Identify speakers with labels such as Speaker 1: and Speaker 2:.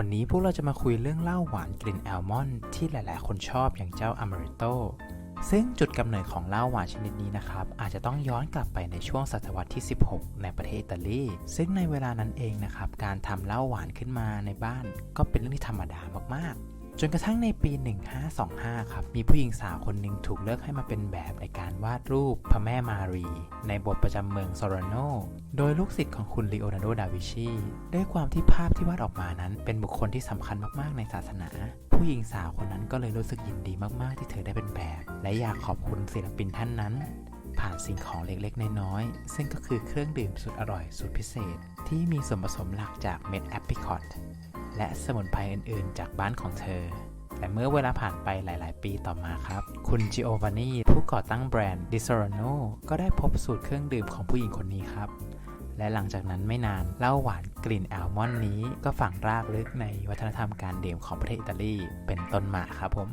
Speaker 1: วันนี้พวกเราจะมาคุยเรื่องเหล้าหวานกลิ่นแอลมอนด์ที่หลาย ๆ คนชอบอย่างเจ้าอเมริโตซึ่งจุดกำเนิดของเหล้าหวานชนิดนี้นะครับ อาจจะต้องย้อนกลับไปในช่วงศตวรรษที่ 16 ในประเทศอิตาลี ซึ่งในเวลานั้นเองนะครับ การทำเหล้าหวานขึ้นมาในบ้าน ก็เป็นเรื่องที่ธรรมดามากๆ จนกระทั่งในปี 1525 ครับ มีผู้หญิงสาวคนหนึ่งถูกเลือกให้มาเป็นแบบในการวาดรูปพระแม่มารี ในบทประจำเมืองซอรโน โดยลูกศิษย์ของคุณลีโอนาร์โด ดาวิชี ด้วยความที่ภาพที่วาดออกมานั้น เป็นบุคคลที่สำคัญมาก ๆ ในศาสนา ผู้หญิงสาวคนนั้นก็เลยรู้สึกยินดีมาก ๆ ที่เธอได้เป็นแบบ และอยากขอบคุณศิลปินท่านนั้น ผ่านสิ่งของเล็ก ๆ น้อย ๆ ซึ่งก็คือเครื่องดื่มสุดอร่อยสุดพิเศษ ที่มีส่วนผสมหลักจากเม็ดแอปริคอต และสมุนไพรอื่น ๆ จากบ้านของเธอ แต่เมื่อเวลาผ่านไปหลาย ๆ ปีต่อมาครับ คุณจิโอวานีผู้ก่อตั้งแบรนด์ดิซ o รโนก็ได้พบสูตรเครื่องดื่มของผู้หญิงคนนี้ครับ และหลังจากนั้นไม่นานเหล้าหวานกลิ่นแอลมอนด์นี้ ก็ฝังรากลึกในวัฒนธรรมการดื่มของประเทศอิตาลีเป็นต้นมาครับผม